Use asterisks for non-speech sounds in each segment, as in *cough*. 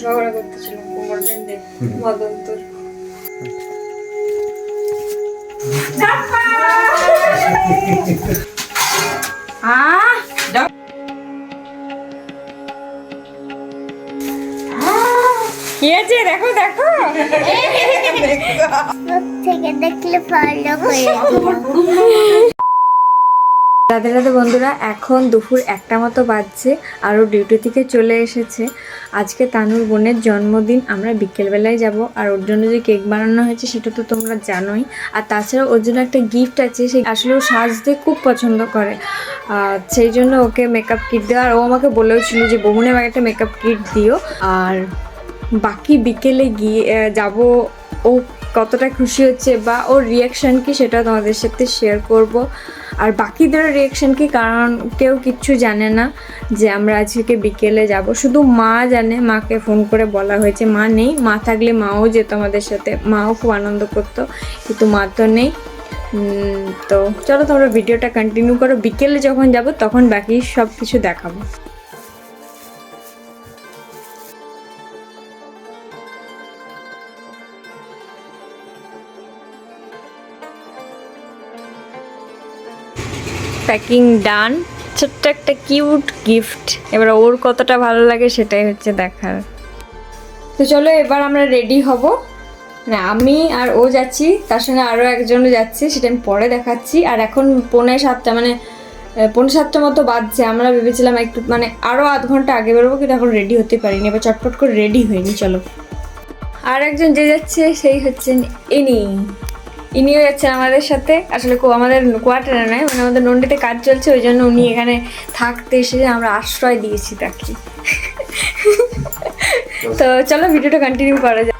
ঝগড়া করতেছিলাম কোমর বেঁধে মদন্তর। আহ কি আছে দেখো দেখো। থেকে দেখলে করে রাধে রাধে বন্ধুরা, এখন দুপুর একটা মতো বাজছে, আরও ডিউটি থেকে চলে এসেছে। আজকে তানুর বোনের জন্মদিন, আমরা বিকেলবেলায় যাব, আর ওর জন্য যে কেক বানানো হয়েছে সেটা তো তোমরা জানোই। আর তাছাড়া ওর জন্য একটা গিফট আছে, সে আসলে ও সাজতে খুব পছন্দ করে। সেই জন্য ওকে মেকআপ কিট দেওয়া, আর ও আমাকে বলেও ছিল যে বহুনে আমাকে একটা মেকআপ কিট দিও। আর বাকি বিকেলে গিয়ে যাব ও কতটা খুশি হচ্ছে বা ওর রিয়াকশান কি সেটা তোমাদের সাথে শেয়ার করব। আর বাকিদের রিয়াকশান কি কারণ কেউ কিচ্ছু জানে না যে আমরা আজকে বিকেলে যাব। শুধু মা জানে, মাকে ফোন করে বলা হয়েছে। মা নেই, মা থাকলে মাও যেত আমাদের সাথে। মাও খুব আনন্দ করতো, কিন্তু মা তো নেই। তো চলো তোমরা ভিডিওটা কন্টিনিউ করো। বিকেলে যখন যাব, তখন বাকি সব কিছু দেখাবো। প্যাকিং ডান ছোট্ট একটা কিউট গিফট এবার ওর কতটা ভালো লাগে সেটাই হচ্ছে দেখার। তো চলো এবার আমরা রেডি হব। না, আমি আর ও যাচ্ছি, তার সঙ্গে আরও একজনও যাচ্ছে, সেটা আমি পরে দেখাচ্ছি। আর এখন পৌনে সাতটা মানে পৌনে সাতটা মতো বাজছে। আমরা ভেবেছিলাম একটু মানে আরও আধ ঘণ্টা আগে বেরোবো, কিন্তু এখন রেডি হতে পারিনি। এবার চটপট করে রেডি হয়নি, চলো। আর একজন যে যাচ্ছে, সেই হচ্ছেন ইনি। ইনিও যাচ্ছেন আমাদের সাথে। আসলে কো- আমাদের কোয়ার্টারে নয় মানে আমাদের নন্ডিতে কাজ চলছে ওই জন্য উনি এখানে থাকতে এসে আমরা আশ্রয় দিয়েছি তাকে। *laughs* তো চলো ভিডিওটা কন্টিনিউ করা যাক।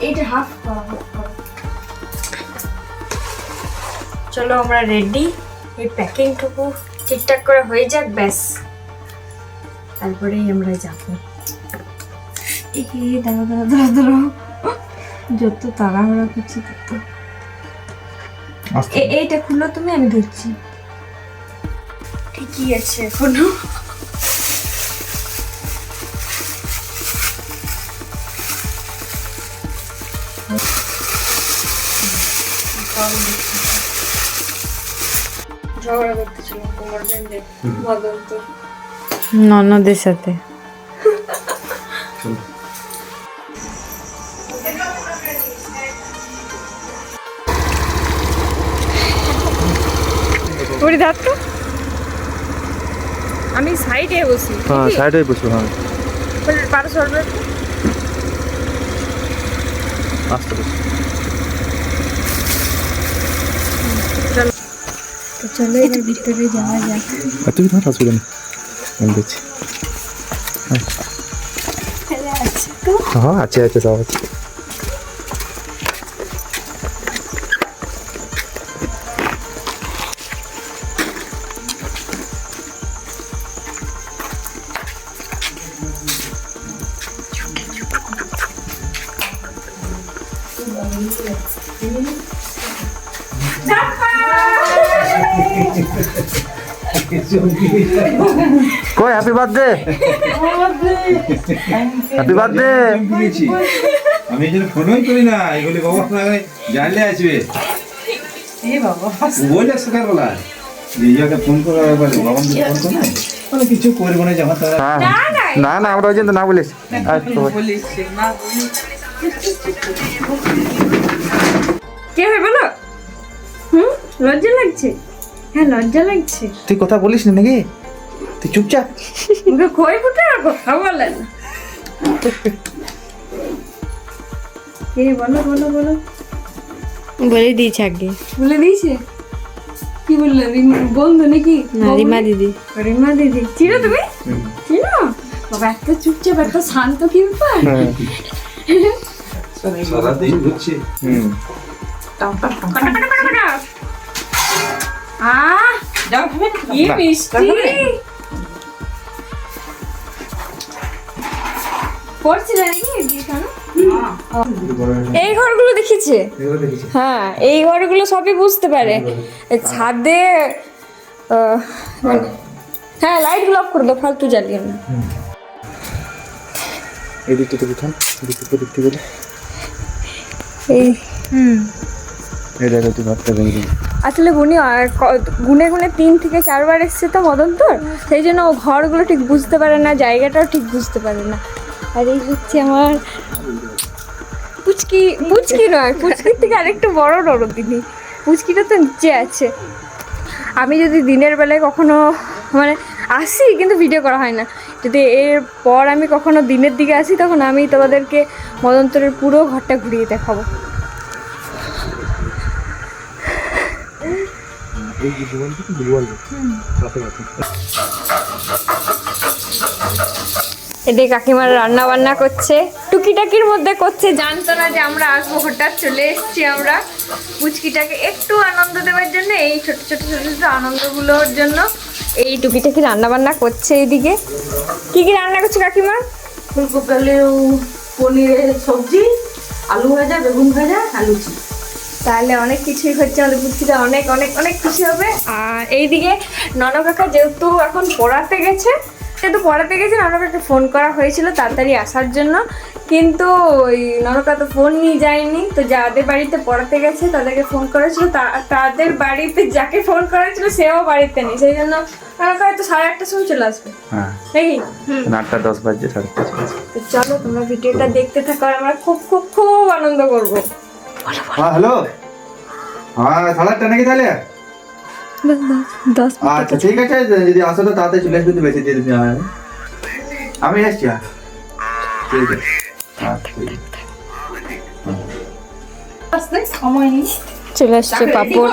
এইটা হাফ চলো আমরা রেডি এই প্যাকিংটুকু ঠিকঠাক করে হয়ে যাক ব্যাস। তারপরেই আমরা যাব। এই দাঁড়া দাঁড়া দাঁড়া দাঁড়া যত তাড়াহুড়া করছি তত। এইটা খুলো তুমি আমি ধরছি। ঠিকই আছে এখনও। ঝগড়া করতেছিলাম কোমর বেঁধে মদন্তর ননদের সাথে। ওরে ধর তো। আমি সাইডে বসি। হ্যাঁ সাইডে বসো হ্যাঁ। পারো সরবে আসতে বসো। তো চলো এবার ভিতরে যাওয়া যাক। তুই ধর অসুবিধা নেই আমি দেখছি হ্যাঁ আছে আছে সব আছে। বার্থডে হ্যাপি বার্থডে আমি এই ফোনই করি না এগুলি বাবা জানলে আসবে। সকালবেলা ফোন বাবা ফোন করে কিছু করব না তারা হ্যাঁ না না আমরা ওই জন্য না বলিস। আচ্ছা কে হয় বলো? হুম লজ্জা লাগছে? হ্যাঁ লজ্জা লাগছে। তুই কথা বলিস না নাকি? তুই চুপচাপ। মুখে খই ফুটে আর কথা বলেন কে বলো বলো বলো। বলে দিয়েছে আগে। বলে দিয়েছে? কি বললে? বন্ধু নাকি? না রিমা দিদি। রিমা দিদি। চিনো তুমি? চিনো? বাবা এত চুপচাপ এত শান্ত কি ব্যাপার হ্যাঁ। সারাদিন ঘুরছে। হুম। আহ কি না। মিষ্টি পড়ছিল নাকি কেন এই ঘরগুলো দেখিছে? হ্যাঁ এই ঘরগুলো সবই বুঝতে পারে। ছাদে মানে- হ্যাঁ লাইটগুলো অফ করে দাও ফালতু জ্বালিয়ে না। এই দিকটা তো উঠান দিকটা গেলে এই এই দেখো তুই ভাতটা ভেঙে আসলে গুনি গুনে গুনে তিন থেকে চারবার এসছে তো মদন তোর? সেই জন্য ও ঘরগুলো ঠিক বুঝতে পারে না জায়গাটাও ঠিক বুঝতে পারে না। আর এই হচ্ছে আমার পুচকি পুচকি নয় পুচকির থেকে আরেকটু বড় নরদিনী। পুচকিটা তো নিচে আছে। আমি যদি দিনের বেলায় কখনো মানে আসি কিন্তু ভিডিও করা হয় না। যদি এর পর আমি কখনো দিনের দিকে আসি তখন আমি তোমাদেরকে মদন্তরের পুরো ঘরটা ঘুরিয়ে দেখাবো। এদিকে কাকিমার রান্না বান্না করছে। টুকিটাকির মধ্যে করছে। জানতো না যে আমরা আসব হঠাৎ চলে এসেছি আমরা। পুচকিটাকে একটু আনন্দ দেওয়ার জন্য এই ছোট ছোট ছোট ছোট আনন্দগুলোর জন্য এই টুকিটাকি রান্না বান্না করছে এইদিকে কি কি রান্না করছে কাকিমা? ফুলকপি পনিরের সবজি আলু ভাজা বেগুন ভাজা আলু চিপস তাহলে অনেক কিছুই হচ্ছে আমাদের পুচকিটা অনেক অনেক অনেক খুশি হবে। আর এইদিকে নন কাকা যেহেতু এখন পড়াতে গেছে যেহেতু পড়াতে গেছে নন কাকাকে ফোন করা হয়েছিল তাড়াতাড়ি আসার জন্য। কিন্তু ওই ননকা তো ফোন নিয়ে যায়নি তো যাদের বাড়িতে পড়াতে গেছে তাদেরকে ফোন করেছিল তা- তাদের বাড়িতে যাকে ফোন করেছিল সেও বাড়িতে নেই সেই জন্য ননকা হয়তো সাড়ে আটটার সময় চলে আসবে। হ্যাঁ। নাকি? আটটা দশ সাড়ে তো চলো তোমরা ভিডিওটা দেখতে থাকো আমরা খুব খুব খুব আনন্দ করব। হ্যাঁ হ্যালো? হ্যাঁ সাড়ে আটটা নাকি তাহলে? আচ্ছা ঠিক আছে যদি আসো তো তাড়াতাড়ি চলে আসবে তো বেশি দিয়ে হয় আমি আসছি হ্যাঁ। ঠিক আছে। হ্যাঁ, ঠিক আছে। সময় চলে আসছে পাপড়।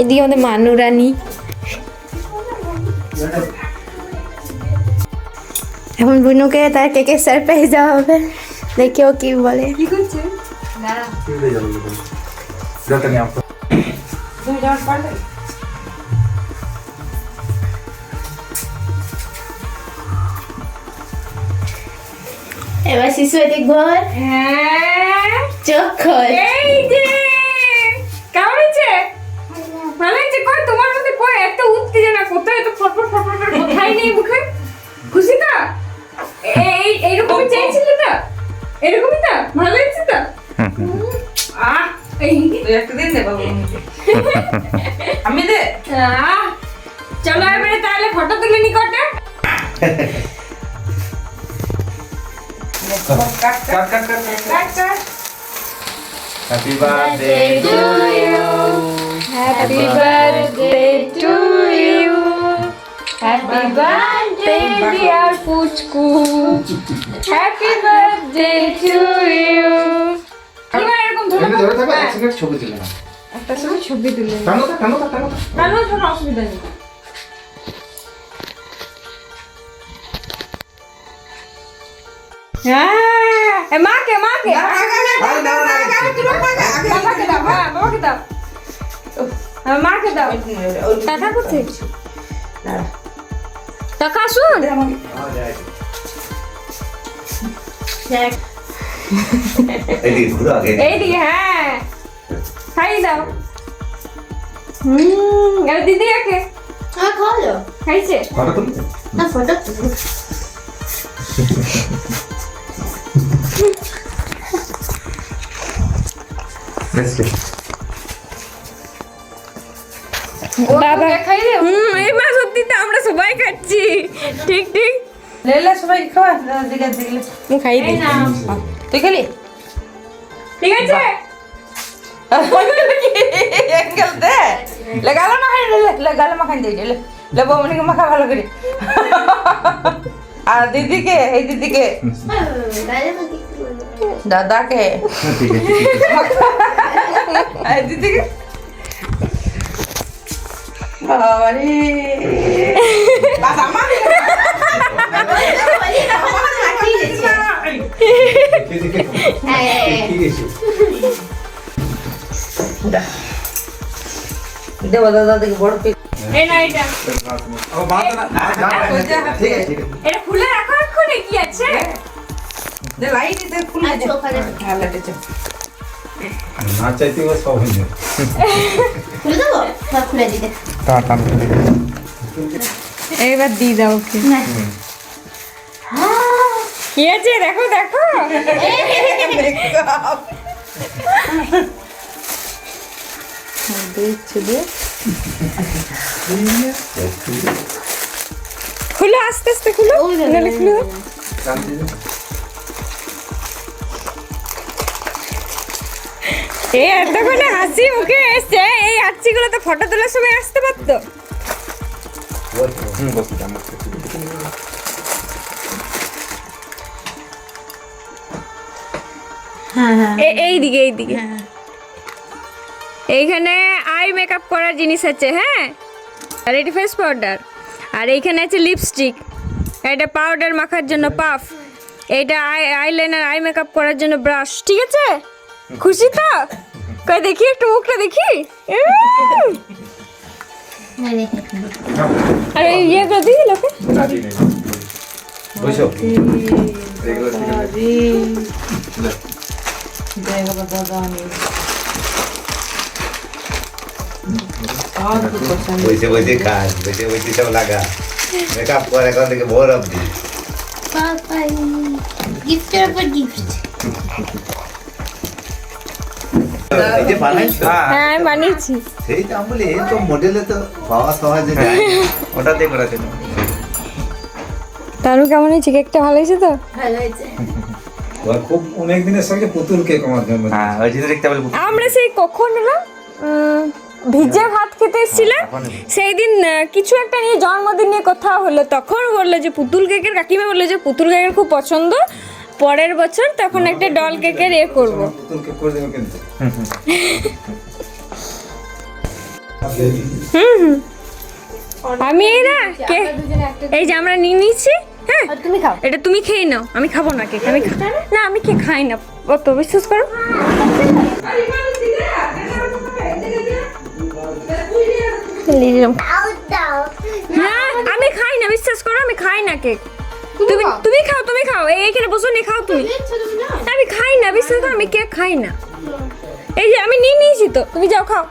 এদিকে আমাদের মানুরানি। এখন বুনুকে তার কেকের সারপ্রাইজ দেওয়া হবে। দেখি ও কি বলে। কি করছে। এবার শিশু এদিক ঘর হ্যাঁ। চোখ খোল। এই যে। কেমন হয়েছে? ভালো হয়েছে? কই তোমার কই এত উত্তেজনা কোথায় এত ফটফট ফটফট করে কোথায় নেই মুখে? খুশি তো? এই এইরকমই চাইছিলে তো? এরকমই তো? ভালো হয়েছে তো? আহ এই। তুই একটা দিন দে বাবু আমি দে। আহ চলো এবারে তাহলে ফটো তুলে নি কটা। Cut cut cut cut cut happy birthday to Happy birthday to you. Happy birthday, dear Puchku. Happy birthday to you. এবার এরকম ধরে ধরে থাকো এক সেকেন্ড ছবি তুলে নাও একটা সময় ছবি তুলে টানো তো টানো টানো কোনো অসুবিধা নেই হ্যাঁ মাকে মাকে দাও হ্যাঁ বাবাকে দাও হ্যাঁ, মাকে দাও। টাকা কোথায়? টাকা ঘুরো এইদিকে হ্যাঁ। খাইয়ে দাও। হুম দিদি আকে হ্যাঁ খোলো খাইছে? ফটো না ফটো বেশ বেশ বাবা খাই হুম এই মা সত্যি তো আমরা সবাই খাচ্ছি। ঠিক ঠিক। লেলে সবাই খাওয়া দিকে আমি খাই দিই। তুই খেলি? ঠিক আছে। অ্যাঙ্গেল দে। le গালে মাখাই দে le গালে মাখাই দে le le বমনিকে মাখা ভালো করে। আর দিদিকে এই দিদিকে। দাদাকে। এই দিদিকে। বাবারে দেবো দাদা দেখি বড় না এটা খুলে রাখো এক্ষুনি কি আছে লাইট হ্যাঁ লাইট দে না চাইতে ও সব হয়ে যাবে। খুলে দেবো? সব খুলে দিতে। এইবার দিয়ে দাও ওকে। কি আছে দেখো দেখো। খুলো আস্তে আস্তে খুলো। নাহলে খুলো। এই এতক্ষণে হাসি মুখে এসছে। এই হাসিগুলো তো ফটো তোলার সময় আসতে পারতো। এ- এই দিকে এই দিকে এইখানে আই মেকআপ করার জিনিস আছে হ্যাঁ? আর এটি ফেস পাউডার আর এইখানে আছে লিপস্টিক এটা পাউডার মাখার জন্য পাফ এইটা আই আইলাইনার আই মেকআপ করার জন্য ব্রাশ ঠিক আছে? খুশি তো কই দেখি একটু মুখটা দেখি উম। আর এই ইয়ে করে দিই লোকে বুঝছ দেখো দাদা আমি বসে বসে কাজ বসে বসে সব লাগা মেকআপ করে এখন থেকে ভোর অব্দি পাপাই গিফটের উপর গিফট এই যে বানাইছো? হ্যাঁ আমি বানিয়েছি। সেই তো আমি বলি এই তো মডেলে তো পাওয়া সহজে যায়। ওটা দেখ ওটা দেখ কেমন হয়েছে? কেকটা ভালো হয়েছে তো? ভালো হয়েছে। খুব অনেক দিনের সঙ্গে পুতুল কেক আমার জন্য হ্যাঁ ওই যে দেখতে বলে আমরা সেই কখন ভিজে ভাত খেতে এসেছিলাম। সেই দিন কিছু একটা নিয়ে জন্মদিন নিয়ে কথা হলো। তখন বলল যে পুতুল কেকের কাকিমা বলল যে পুতুল কেকের খুব পছন্দ। পরের বছর তখন একটা ডল কেকের এ করব। পুতুল কেক করে দেবো কিন্তু। আমি এই না এই যে আমরা নিয়ে নিয়েছি হ্যাঁ? তুমি খাও। এটা তুমি খেয়ে নাও আমি খাব না কেক আমি খা- না আমি কে খাই না। অত বিশ্বাস করো? নিলাম। দাও দাও আমি খাই না বিশ্বাস করো আমি খাই না কেক তুমি তুমি খাও। তুমি খাও এই এখানে বসো নি খাও তুমি। আমি খাই না বিশ্বাস আমি কেক খাই না। এই যে আমি নিয়ে নিয়েছি তো। তুমি যাও খাও।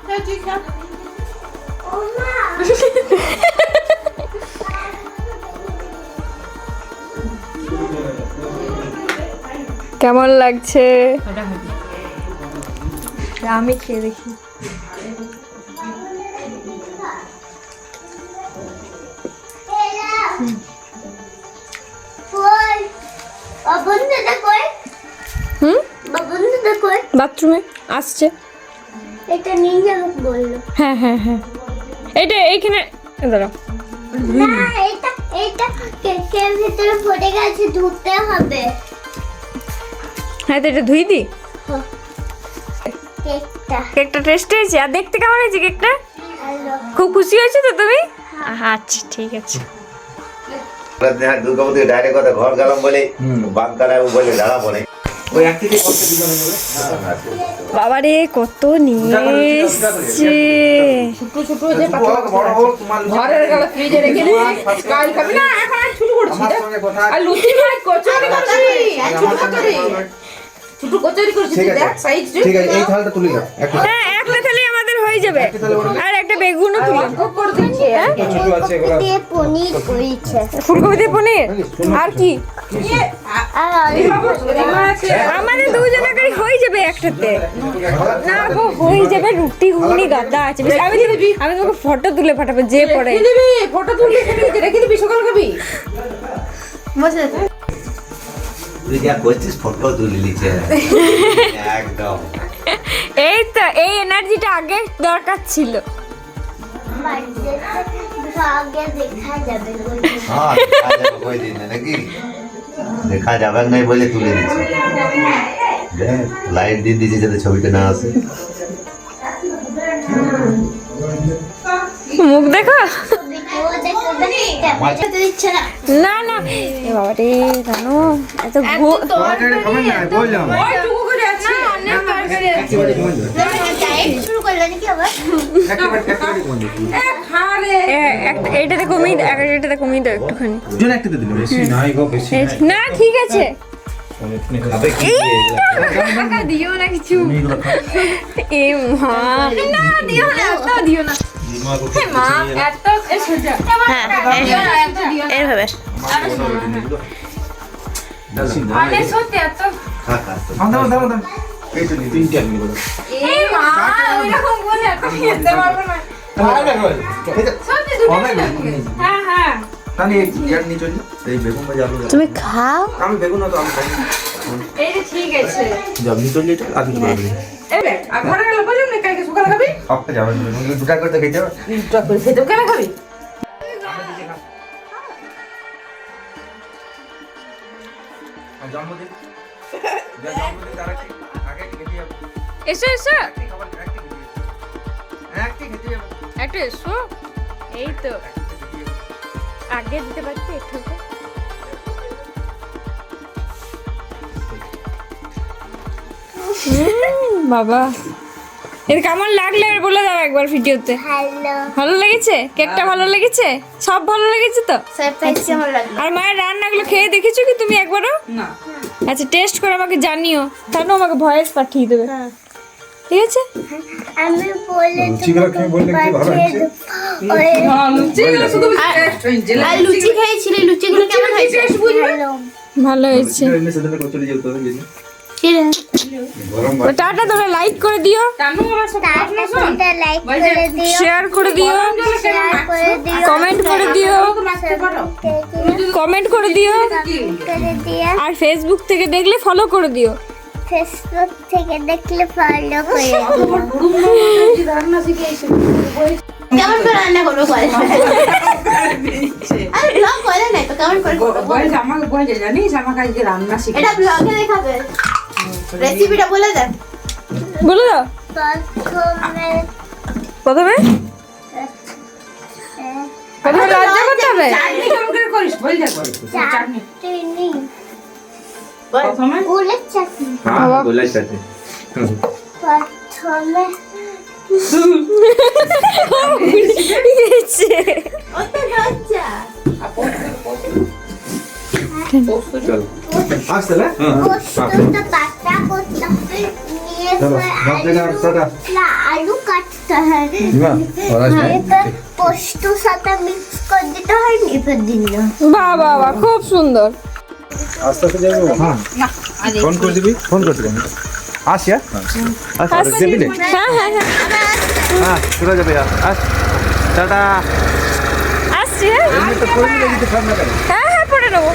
কেমন লাগছে? আমি খেয়ে দেখি। হুম? বাথরুমে আসছে। এটা যাবে বলল। হ্যাঁ হ্যাঁ হ্যাঁ। এটা এইখানে দাঁড়াও। না এটা এটা কেকের ভিতরে পড়ে গেছে ধুতে হবে। হ্যাঁ তো এটা ধুই দি। কেকটা। কেকটা টেস্ট হয়েছে? আর দেখতে কেমন হয়েছে কেকটা? খুব খুশি হয়েছে তো তুমি? আচ্ছা ঠিক আছে। দুর্গাপতি ডাইরেক্ট কথা ঘর গেলাম বলে কাটায় বলে দাঁড়া বলে। বাবারে কত নিয়ে এসছে ছোট ছোট যে বড় বড় হোক তোমার ঘরের গেল ফ্রিজে রেখে কাল খাবি না এখন আর শুরু করছি আমার দেখ। সঙ্গে কথা আর লুচি ভাই কচুরি করছি। ছোট কচুরি। ছোট কচুরি করছি ঠিক আছে। দেখ সাইজ ঠিক আছে এই থালটা তুলে দাও হ্যাঁ আমাদের হয়ে যাবে। আর একটা বেগুনও তুলো। হ্যাঁ? ফুলকপি দিয়ে পনির আর কি? অল্প আমাদের দুজনের হয়ে যাবে একসাথে না গো হয়ে যাবে। রুটি ঘুগনি গাদা আছে। আমি আমি তোমাকে ফটো তুলে পাঠাবো যে পড়ে ফটো তুলে রেখে দিবি সকাল খাবি। বসে তুই যা করছিস ফটো তুলে নিচ্ছে *laughs* একদম। এই তো এই এনার্জিটা আগে দরকার ছিল। দেখা যাবে বলছে। হ্যাঁ দেখা যাবে নাই বলে তুলে দিচ্ছে লাইট দিয়ে দিয়েছে যাতে ছবিটা না আসে। মুখ দেখো। না না। বাবা রে জানো এত ভো- খাবেন না বললাম ওইটুকু করে আছে। একেবারে বন্ধ। ডায়েট শুরু করল নাকি আবার একেবারে একেবারে বন্ধ। এ, খা রে। এ, একটা- এইটাতে কমিয়ে দাও এটাতে কমিয়ে দাও একটুখানি। দুজন একটাতে দিল বেশি নাই গো বেশি না ঠিক আছে। দিও না কিছু। এ মা। না দিও না দিও না। মা এত হ্যাঁ এইভাবে সত্যি এত। এই তো তিনটা বলো মা বলে খেতে পারব না। হ্যাঁ হ্যাঁ। তুমি খাও? আমি বেগুন না তো আমি খাই না। এই যে ঠিক আছে। যাব নিয়ে চলি এটা আর কিছু করবে না। এ রে, আর ঘরে গেলে বললাম না কালকে সকালে খাবি? আপনি যাবেন দুটা করতে খেতে দুটা করে খেতে কেন খাবি? জন্মদিন? যা জন্মদিন তার আগে আগে খেতে যাব। এসো এসো। একটি এসো। এই তো। আগে দিতে পারছি একটু বাবা। এর কেমন লাগল? এর বলে দাও একবার ভিডিওতে। হ্যালো ভালো লেগেছে? কেকটা ভালো লেগেছে? সব ভালো লেগেছে তো? আর মায়ের রান্নাগুলো খেয়ে দেখেছ কি তুমি একবারও? না। আচ্ছা টেস্ট করে আমাকে জানিও তাহলে আমাকে ভয়েস পাঠিয়ে দেবে ঠিক আছে আমি বলে? হ্যাঁ, লুচি খেয়েছিলি লুচিগুলো কেমন হয়েছে ভালো হয়েছে টাটা তোমরা লাইক করে দিও। শেয়ার করে দিও। শেয়ার করে দিও। কমেন্ট করে দিও। কমেন্ট করে দিও। আর ফেসবুক থেকে দেখলে ফলো করে দিও। ফেসবুক থেকে দেখলে ফলো করে কেমন করে রান্না করব বল? আরে ব্লগ করে না তো কেমন করে বল? জানিস আমাকে আজকে রান্না শিখে এটা ব্লগে দেখাবে। রেসিপিটা বলে দে। বলে দাও। প্রথমে? প্রথমে প্রথমে লজ্জা করতে হবে। চাটনি কেমন করে করিস? বল যা চাটনি। চিনি প্রথমে? গুলের চাটনি। হ্যাঁ সাথে প্রথমে চলো ভাত জায়গা টাটা আলু কাটতে হয় দিবা ওর আসবে এবার সাথে মিক্স করে দিতে হয় নিভে দিল বাহ বাহ বাহ খুব সুন্দর। আস্তে আস্তে যাব হ্যাঁ। ফোন করে দিবি? ফোন করে দিবি। হ্যাঁ হ্যাঁ হ্যাঁ। হ্যাঁ চলে যাবে আস। টাটা। আসছি হ্যাঁ হ্যাঁ হ্যাঁ পড়ে নেব।